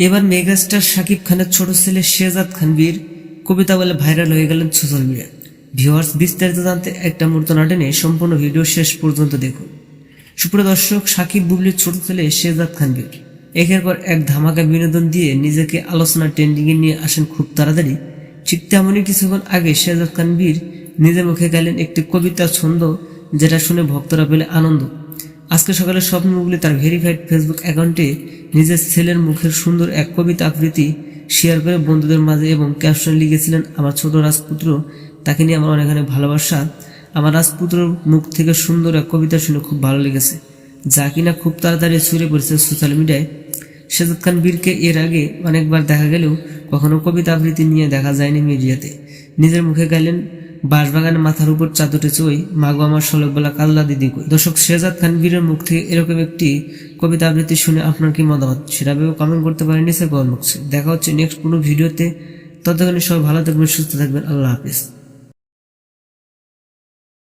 এবার মেগাস্টার শাকিব খানের ছোট ছেলে শেহজাদ খান বীর কবিতা বলে ভাইরাল হয়ে গেলেন সোশ্যাল মিডিয়ায়। ভিউয়ার্স, বিস্তারিত জানতে একটা মুহূর্ত না টেনে সম্পূর্ণ ভিডিও শেষ পর্যন্ত দেখুন। সুপ্রিয় দর্শক সাকিব বুবলির ছোট ছেলে শেহজাদ খান বীর। একের পর এক ধামাকা বিনোদন দিয়ে নিজেকে আলোচনা ট্রেন্ডিংয়ে নিয়ে আসেন খুব তাড়াতাড়ি। ঠিক তেমনই কিছুক্ষণ আগে শেহজাদ খান বীর নিজের মুখে গেলেন একটি কবিতা ছন্দ যেটা শুনে ভক্তরা পেলে আনন্দ। আজকে সকালে স্বপ্নগুলি তার ভেরিফাইড ফেসবুক অ্যাকাউন্টে নিজের ছেলের মুখের সুন্দর এক কবিতা আবৃত্তি শেয়ার করে বন্ধুদের মাঝে এবং ক্যাপশন লিখেছিলেন, আমার ছোট রাজপুত্র, তাকে নিয়ে আমার অনেক অনেক ভালোবাসা। আমার রাজপুত্রর মুখ থেকে সুন্দর এক কবিতা শুনে খুব ভালো লেগেছে। যা কিনা খুব তাড়াতাড়ি ছড়িয়ে পড়েছে সোশ্যাল মিডিয়ায় শেজাদ খান বীরকে এর আগে অনেকবার দেখা গেলেও কখনো কবিতা আবৃত্তি নিয়ে দেখা যায়নি মিডিয়াতে নিজের মুখে গাইলেন বাঁশবাগানের মাথার উপর চাদরে চই, মাগো আমার সলক বেলা কাল্লা দিদি কই? দর্শক শেজাদ খান বীরের মুখ থেকে এরকম একটি কবিতা আবৃত্তি শুনে আপনার কি মতামত? সেটা ভেবে কমেন্ট করতে পারেন নিচে কমেন্ট দেখা হচ্ছে নেক্সট কোনো ভিডিওতে ততক্ষণে সবাই ভালো থাকবেন, সুস্থ থাকবেন। আল্লাহ হাফিজ।